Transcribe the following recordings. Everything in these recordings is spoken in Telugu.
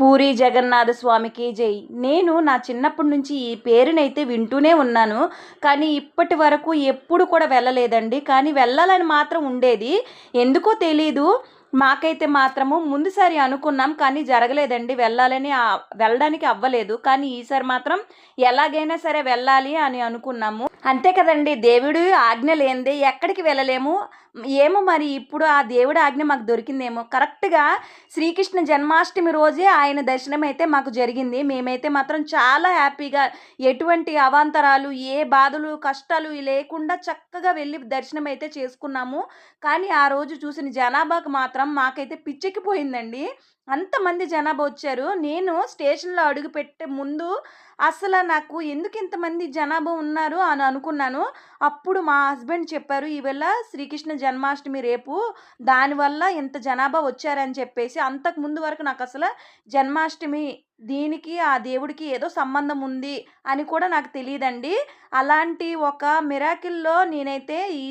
పూరి జగన్నాథ స్వామికి జై. నేను నా చిన్నప్పటి నుంచి ఈ పేరునైతే వింటూనే ఉన్నాను. కానీ ఇప్పటి వరకు ఎప్పుడు కూడా వెళ్ళలేదండి. కానీ వెళ్ళాలని మాత్రం ఉండేది. ఎందుకో తెలీదు. మాకైతే మాత్రము ముందుసారి అనుకున్నాం కానీ జరగలేదండి. వెళ్ళాలని వెళ్ళడానికి అవ్వలేదు. కానీ ఈసారి మాత్రం ఎలాగైనా సరే వెళ్ళాలి అని అనుకున్నాము. అంతే కదండి దేవుడి ఆజ్ఞ లేనిదే ఎక్కడికి వెళ్ళలేము. ఏమో మరి ఇప్పుడు ఆ దేవుడి ఆజ్ఞ మాకు దొరికిందేమో. కరెక్ట్గా శ్రీకృష్ణ జన్మాష్టమి రోజే ఆయన దర్శనం అయితే మాకు జరిగింది. మేమైతే మాత్రం చాలా హ్యాపీగా ఎటువంటి అవాంతరాలు ఏ బాధలు కష్టాలు లేకుండా చక్కగా వెళ్ళి దర్శనం అయితే చేసుకున్నాము. కానీ ఆ రోజు చూసిన జనాభాకు మాత్రం మాకైతే పిచ్చెక్కిపోయిందండి. అంతమంది జనాభా వచ్చారు. నేను స్టేషన్లో అడుగు పెట్టే ముందు అసలు నాకు ఎందుకు ఇంతమంది జనాభా ఉన్నారు అని అనుకున్నాను. అప్పుడు మా హస్బెండ్ చెప్పారు ఈవేళ శ్రీకృష్ణ జన్మాష్టమి రేపు. దానివల్ల ఇంత జనాభా వచ్చారని చెప్పేసి అంతకు ముందు వరకు నాకు అసలు జన్మాష్టమి దీనికి ఆ దేవుడికి ఏదో సంబంధం ఉంది అని కూడా నాకు తెలియదండి. అలాంటి ఒక మిరాకిల్లో నేనైతే ఈ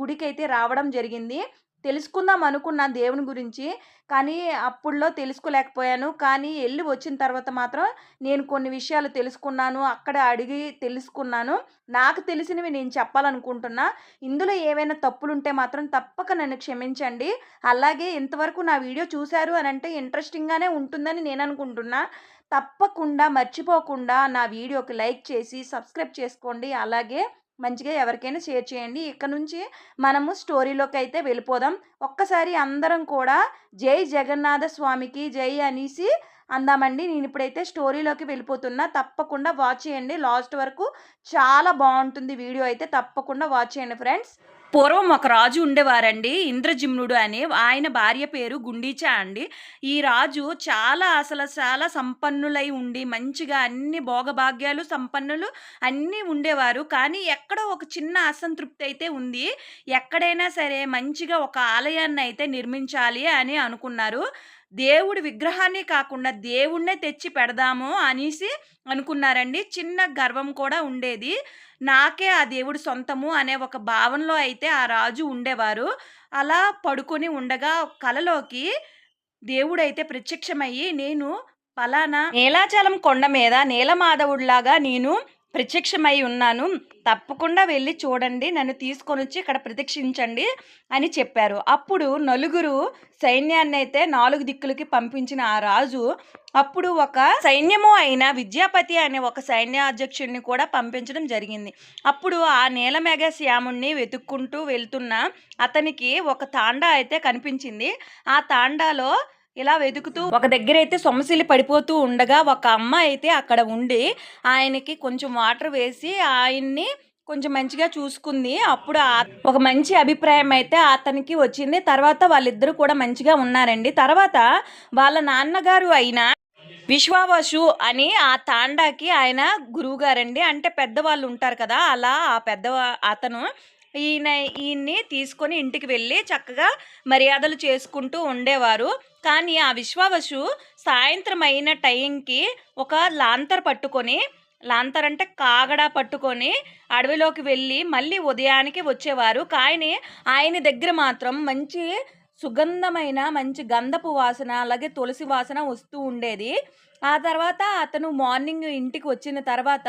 గుడికి అయితే రావడం జరిగింది. తెలుసుకుందాం అనుకున్న దేవుని గురించి. కానీ అప్పుడులో తెలుసుకోలేకపోయాను. కానీ వెళ్ళి వచ్చిన తర్వాత మాత్రం నేను కొన్ని విషయాలు తెలుసుకున్నాను. అక్కడ అడిగి తెలుసుకున్నాను. నాకు తెలిసినవి నేను చెప్పాలనుకుంటున్నా. ఇందులో ఏవైనా తప్పులు ఉంటే మాత్రం తప్పక నన్ను క్షమించండి. అలాగే ఇంతవరకు నా వీడియో చూశారు అని అంటే ఇంట్రెస్టింగ్గానే ఉంటుందని నేను అనుకుంటున్నా. తప్పకుండా మర్చిపోకుండా నా వీడియోకి లైక్ చేసి సబ్స్క్రైబ్ చేసుకోండి. అలాగే మంచిగా ఎవరికైనా షేర్ చేయండి. ఇక్కడ నుంచి మనము స్టోరీలోకి అయితే వెళ్ళిపోదాం. ఒక్కసారి అందరం కూడా జై జగన్నాథ స్వామికి జై అనేసి అందామండి. నేను ఇప్పుడైతే స్టోరీలోకి వెళ్ళిపోతున్నా. తప్పకుండా వాచ్ చేయండి. లాస్ట్ వరకు చాలా బాగుంటుంది వీడియో అయితే. తప్పకుండా వాచ్ చేయండి ఫ్రెండ్స్. పూర్వం ఒక రాజు ఉండేవారండి ఇంద్రజిమ్నుడు అని. ఆయన భార్య పేరు గుండీచా అండి. ఈ రాజు చాలా అసలు చాలా సంపన్నులై ఉండి మంచిగా అన్ని భోగభాగ్యాలు సంపన్నులు అన్నీ ఉండేవారు. కానీ ఎక్కడో ఒక చిన్న అసంతృప్తి అయితే ఉంది. ఎక్కడైనా సరే మంచిగా ఒక ఆలయాన్ని అయితే నిర్మించాలి అని అనుకున్నారు. దేవుడి విగ్రహాన్ని కాకుండా దేవుణ్ణే తెచ్చి పెడదాము అనేసి అనుకున్నారండి. చిన్న గర్వం కూడా ఉండేది. నాకే ఆ దేవుడు సొంతము అనే ఒక భావనలో అయితే ఆ రాజు ఉండేవారు. అలా పడుకొని ఉండగా కలలోకి దేవుడైతే ప్రత్యక్షమయ్యి నేను పలానా నీలాచలం కొండ మీద నీలమాధవుడిలాగా నేను ప్రత్యక్షమై ఉన్నాను. తప్పకుండా వెళ్ళి చూడండి నన్ను తీసుకొని వచ్చి ఇక్కడ ప్రదక్షించండి అని చెప్పారు. అప్పుడు నలుగురు సైన్యాన్ని అయితే నాలుగు దిక్కులకి పంపించిన ఆ రాజు అప్పుడు ఒక సైన్యము అయిన విద్యాపతి అనే ఒక సైన్యాధ్యక్షుడిని కూడా పంపించడం జరిగింది. అప్పుడు ఆ నీలమేఘ శ్యాముణ్ణి వెతుక్కుంటూ వెళ్తున్న అతనికి ఒక తాండా అయితే కనిపించింది. ఆ తాండాలో ఇలా వెతుకుతూ ఒక దగ్గర అయితే సొమ్మసిల్లి పడిపోతూ ఉండగా ఒక అమ్మ అయితే అక్కడ ఉండి ఆయనకి కొంచెం వాటర్ వేసి ఆయన్ని కొంచెం మంచిగా చూసుకుంది. అప్పుడు ఆ- ఒక మంచి అభిప్రాయం అయితే అతనికి వచ్చింది. తర్వాత వాళ్ళిద్దరూ కూడా మంచిగా ఉన్నారండి. తర్వాత వాళ్ళ నాన్నగారు అయిన విశ్వావసు అని ఆ తాండాకి ఆయన గురువుగారండి. అంటే పెద్దవాళ్ళు ఉంటారు కదా అలా ఆ పెద్ద అతను ఈయన ఈయన్ని తీసుకొని ఇంటికి వెళ్ళి చక్కగా మర్యాదలు చేసుకుంటూ ఉండేవారు. కానీ ఆ విశ్వావసు సాయంత్రం అయిన టైంకి ఒక లాంతర్ పట్టుకొని లాంతర్ అంటే కాగడా పట్టుకొని అడవిలోకి వెళ్ళి మళ్ళీ ఉదయానికి వచ్చేవారు. కానీ ఆయన దగ్గర మాత్రం మంచి సుగంధమైన మంచి గంధపు వాసన అలాగే తులసి వాసన వస్తూ ఉండేది. ఆ తర్వాత అతను మార్నింగ్ ఇంటికి వచ్చిన తర్వాత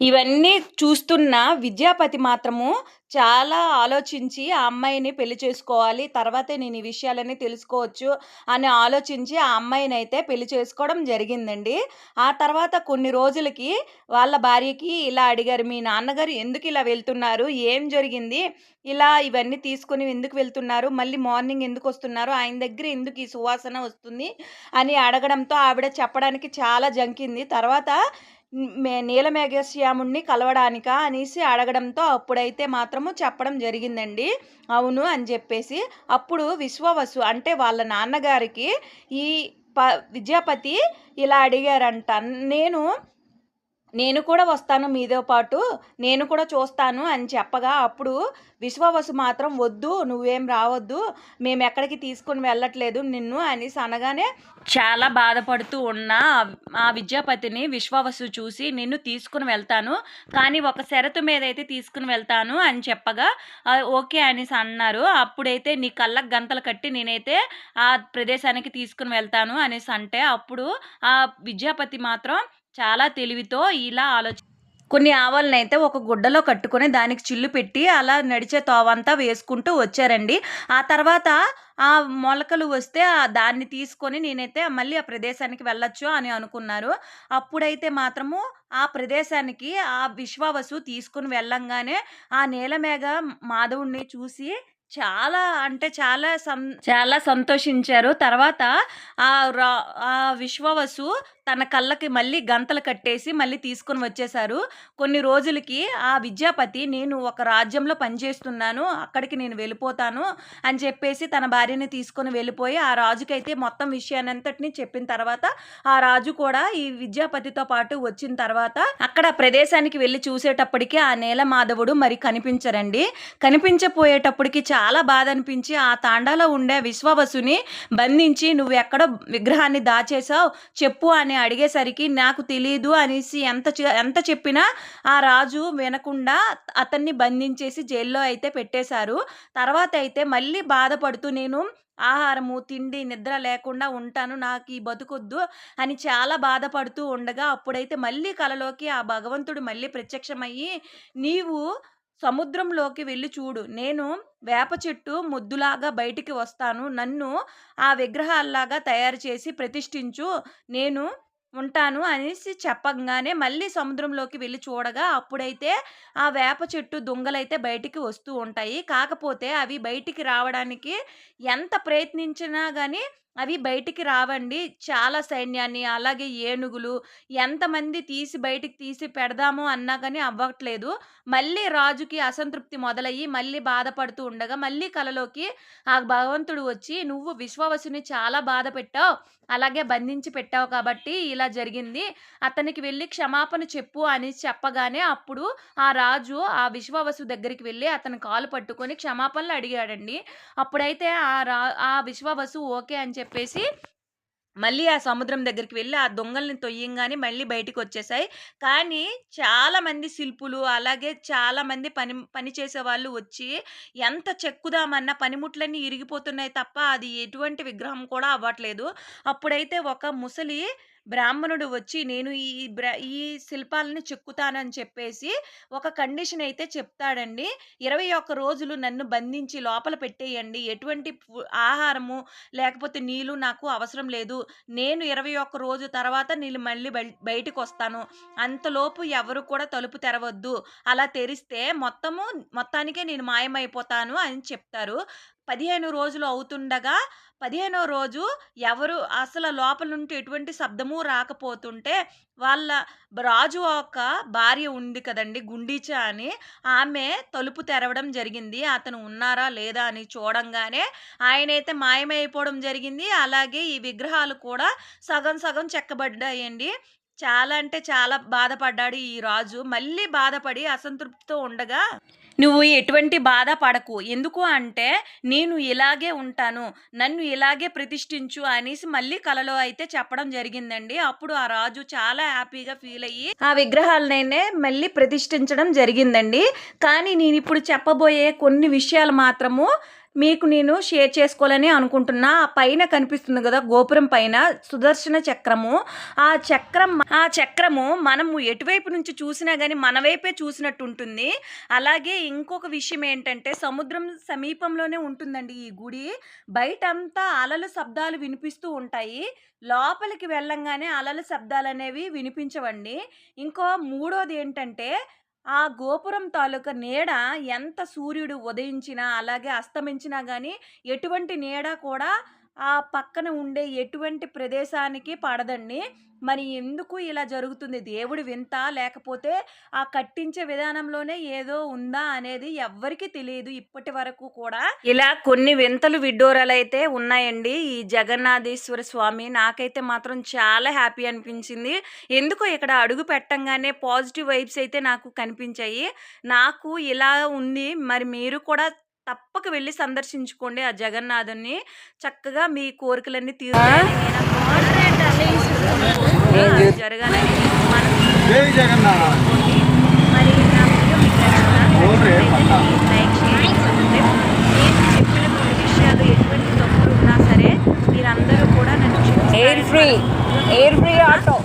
ఇవన్నీ చూస్తున్న విద్యాపతి మాత్రము చాలా ఆలోచించి ఆ అమ్మాయిని పెళ్ళి చేసుకోవాలి తర్వాతే నేను ఈ విషయాలన్నీ తెలుసుకోవచ్చు అని ఆలోచించి ఆ అమ్మాయిని అయితే పెళ్ళి చేసుకోవడం జరిగిందండి. ఆ తర్వాత కొన్ని రోజులకి వాళ్ళ భార్యకి ఇలా అడిగారు మీ నాన్నగారు ఎందుకు ఇలా వెళ్తున్నారు? ఏం జరిగింది? ఇలా ఇవన్నీ తీసుకొని ఎందుకు వెళ్తున్నారు? మళ్ళీ మార్నింగ్ ఎందుకు వస్తున్నారు? ఆయన దగ్గర ఎందుకు ఈ సువాసన వస్తుంది? అని అడగడంతో ఆవిడ చెప్పడానికి చాలా జంకింది. తర్వాత నీలమేఘశ్యాముణ్ణి కలవడానికా అనేసి అడగడంతో అప్పుడైతే మాత్రము చెప్పడం జరిగిందండి. అవును అని చెప్పేసి. అప్పుడు విశ్వవసు అంటే వాళ్ళ నాన్నగారికి ఈ ప విద్యాపతి ఇలా అడిగారంట. నేను నేను కూడా వస్తాను మీతో పాటు నేను కూడా చూస్తాను అని చెప్పగా అప్పుడు విశ్వవసు మాత్రం వద్దు నువ్వేం రావద్దు మేము ఎక్కడికి తీసుకుని వెళ్ళట్లేదు నిన్ను అనేసి అనగానే చాలా బాధపడుతూ ఉన్న ఆ విద్యాపతిని విశ్వవసు చూసి నిన్ను తీసుకుని వెళ్తాను కానీ ఒక షరతు మీద అయితే తీసుకుని వెళ్తాను అని చెప్పగా ఓకే అనేసి అన్నారు. అప్పుడైతే నీ కళ్ళకు గంతలు కట్టి నేనైతే ఆ ప్రదేశానికి తీసుకుని వెళ్తాను అనేసి అంటే అప్పుడు ఆ విద్యాపతి మాత్రం చాలా తెలివితో ఇలా ఆలోచి కొన్ని ఆవాలను అయితే ఒక గుడ్డలో కట్టుకొని దానికి చిల్లు పెట్టి అలా నడిచే తోవంతా వేసుకుంటూ వచ్చారండి. ఆ తర్వాత ఆ మొలకలు వస్తే ఆ దాన్ని తీసుకొని నేనైతే మళ్ళీ ఆ ప్రదేశానికి వెళ్ళొచ్చు అని అనుకున్నారు. అప్పుడైతే మాత్రము ఆ ప్రదేశానికి ఆ విశ్వావసు తీసుకుని వెళ్ళంగానే ఆ నేలమేఘ మాధవుణ్ణి చూసి చాలా అంటే చాలా సం చాలా సంతోషించారు. తర్వాత ఆ రా ఆ విశ్వవసు తన కళ్ళకి మళ్ళీ గంతలు కట్టేసి మళ్ళీ తీసుకొని వచ్చేసారు. కొన్ని రోజులకి ఆ విద్యాపతి నేను ఒక రాజ్యంలో పనిచేస్తున్నాను అక్కడికి నేను వెళ్ళిపోతాను అని చెప్పేసి తన భార్యని తీసుకొని వెళ్ళిపోయి ఆ రాజుకైతే మొత్తం విషయాన్నంతటిని చెప్పిన తర్వాత ఆ రాజు కూడా ఈ విద్యాపతితో పాటు వచ్చిన తర్వాత అక్కడ ప్రదేశానికి వెళ్ళి చూసేటప్పటికి ఆ నేల మాధవుడు మరి కనిపించరండి. కనిపించపోయేటప్పటికి చాలా బాధ అనిపించి ఆ తాండాలో ఉండే విశ్వవసుని బంధించి నువ్వు ఎక్కడ విగ్రహాన్ని దాచేసావు చెప్పు అని అడిగేసరికి నాకు తెలియదు అనేసి ఎంత ఎంత చెప్పినా ఆ రాజు వినకుండా అతన్ని బంధించేసి జైల్లో అయితే పెట్టేశారు. తర్వాత అయితే మళ్ళీ బాధపడుతూ నేను ఆహారము తిండి నిద్ర లేకుండా ఉంటాను నాకు ఈ బతుకొద్దు అని చాలా బాధపడుతూ ఉండగా అప్పుడైతే మళ్ళీ కలలోకి ఆ భగవంతుడు మళ్ళీ ప్రత్యక్షమయ్యి నీవు సముద్రంలోకి వెళ్ళి చూడు నేను వేప చెట్టు ముద్దులాగా బయటికి వస్తాను నన్ను ఆ విగ్రహాల్లాగా తయారు చేసి ప్రతిష్ఠించు నేను ఉంటాను అనేసి చెప్పగానే మళ్ళీ సముద్రంలోకి వెళ్ళి చూడగా అప్పుడైతే ఆ వేప చెట్టు దుంగలైతే బయటికి వస్తూ ఉంటాయి. కాకపోతే అవి బయటికి రావడానికి ఎంత ప్రయత్నించినా కానీ అవి బయటికి రావండి. చాలా సైన్యాన్ని అలాగే ఏనుగులు ఎంతమంది తీసి బయటికి తీసి పెడదాము అన్నా కానీ అవ్వట్లేదు. మళ్ళీ రాజుకి అసంతృప్తి మొదలయ్యి మళ్ళీ బాధపడుతూ ఉండగా మళ్ళీ కలలోకి ఆ భగవంతుడు వచ్చి నువ్వు విశ్వవసుని చాలా బాధ పెట్టావు అలాగే బంధించి పెట్టావు కాబట్టి ఇలా జరిగింది. అతనికి వెళ్ళి క్షమాపణ చెప్పు అని చెప్పగానే అప్పుడు ఆ రాజు ఆ విశ్వవసు దగ్గరికి వెళ్ళి అతని కాలు పట్టుకొని క్షమాపణలు అడిగాడండి. అప్పుడైతే ఆ రా ఆ విశ్వవసు ఓకే అని చెప్పి చెప్పేసి మళ్ళీ ఆ సముద్రం దగ్గరికి వెళ్ళి ఆ దొంగల్ని తొయ్యంగానే మళ్ళీ బయటికి వచ్చేసాయి కానీ చాలామంది శిల్పులు అలాగే చాలామంది పని పని చేసే వాళ్ళు వచ్చి ఎంత చెక్కుదామన్నా పనిముట్లన్నీ ఇరిగిపోతున్నాయి తప్ప అది ఎటువంటి విగ్రహం కూడా అవ్వట్లేదు. అప్పుడైతే ఒక ముసలి బ్రాహ్మణుడు వచ్చి నేను ఈ ఈ శిల్పాలని చెక్కుతానని చెప్పేసి ఒక కండిషన్ అయితే చెప్తాడండి. ఇరవై ఒక్క రోజులు నన్ను బంధించి లోపల పెట్టేయండి. ఎటువంటి ఆహారము లేకపోతే నీళ్ళు నాకు అవసరం లేదు. నేను ఇరవై ఒక్క రోజు తర్వాత నేను మళ్ళీ బయటకు బయటికి వస్తాను అంతలోపు ఎవరు కూడా తలుపు తెరవద్దు. అలా తెరిస్తే మొత్తము మొత్తానికే నేను మాయమైపోతాను అని చెప్తారు. పదిహేను రోజులు అవుతుండగా పదిహేనో రోజు ఎవరు అసలు లోపల నుండి ఎటువంటి శబ్దము రాకపోతుంటే వాళ్ళ రాజు ఒక భార్య ఉంది కదండి గుండీచ అని ఆమె తలుపు తెరవడం జరిగింది. అతను ఉన్నారా లేదా అని చూడంగానే ఆయనైతే మాయమైపోవడం జరిగింది. అలాగే ఈ విగ్రహాలు కూడా సగం సగం చెక్కబడ్డాయండి. చాలా అంటే చాలా బాధపడ్డాడు ఈ రాజు. మళ్ళీ బాధపడి అసంతృప్తితో ఉండగా నువ్వు ఎటువంటి బాధ పడకు. ఎందుకు అంటే నేను ఇలాగే ఉంటాను. నన్ను ఇలాగే ప్రతిష్ఠించు అనేసి మళ్ళీ కలలో అయితే చెప్పడం జరిగిందండి. అప్పుడు ఆ రాజు చాలా హ్యాపీగా ఫీల్ అయ్యి ఆ విగ్రహాలనైతే మళ్ళీ ప్రతిష్ఠించడం జరిగిందండి. కానీ నేను ఇప్పుడు చెప్పబోయే కొన్ని విషయాలు మాత్రము మీకు నేను షేర్ చేసుకోవాలని అనుకుంటున్నా. ఆ పైన కనిపిస్తుంది కదా గోపురం పైన సుదర్శన చక్రము. ఆ చక్రం ఆ చక్రము మనము ఎటువైపు నుంచి చూసినా కానీ మన వైపే చూసినట్టు ఉంటుంది. అలాగే ఇంకొక విషయం ఏంటంటే సముద్రం సమీపంలోనే ఉంటుందండి ఈ గుడి. బయట అంతా అలల శబ్దాలు వినిపిస్తూ ఉంటాయి. లోపలికి వెళ్ళంగానే అలల శబ్దాలు అనేవి వినిపించవండి. ఇంకో మూడోది ఏంటంటే ఆ గోపురం తాలూకా నీడ ఎంత సూర్యుడు ఉదయించినా అలాగే అస్తమించినా కానీ ఎటువంటి నీడ కూడా ఆ పక్కన ఉండే ఎటువంటి ప్రదేశానికి పడదండి. మరి ఎందుకు ఇలా జరుగుతుంది? దేవుడు వింత లేకపోతే ఆ కట్టించే విధానంలోనే ఏదో ఉందా అనేది ఎవ్వరికి తెలియదు ఇప్పటి వరకు కూడా. ఇలా కొన్ని వింతలు విడ్డూరాలు అయితే ఉన్నాయండి. ఈ జగన్నాథేశ్వర స్వామి నాకైతే మాత్రం చాలా హ్యాపీ అనిపించింది. ఎందుకో ఇక్కడ అడుగు పెట్టంగానే పాజిటివ్ వైబ్స్ అయితే నాకు కనిపించాయి. నాకు ఇలా ఉంది. మరి మీరు కూడా తప్పక వెళ్ళి సందర్శించుకోండి ఆ జగన్నాథుని చక్కగా మీ కోరికలన్నీ తీర్చాలి చెప్పిన విషయాలు ఎటువంటి తప్పులు ఉన్నా సరే మీరందరూ కూడా air free air free auto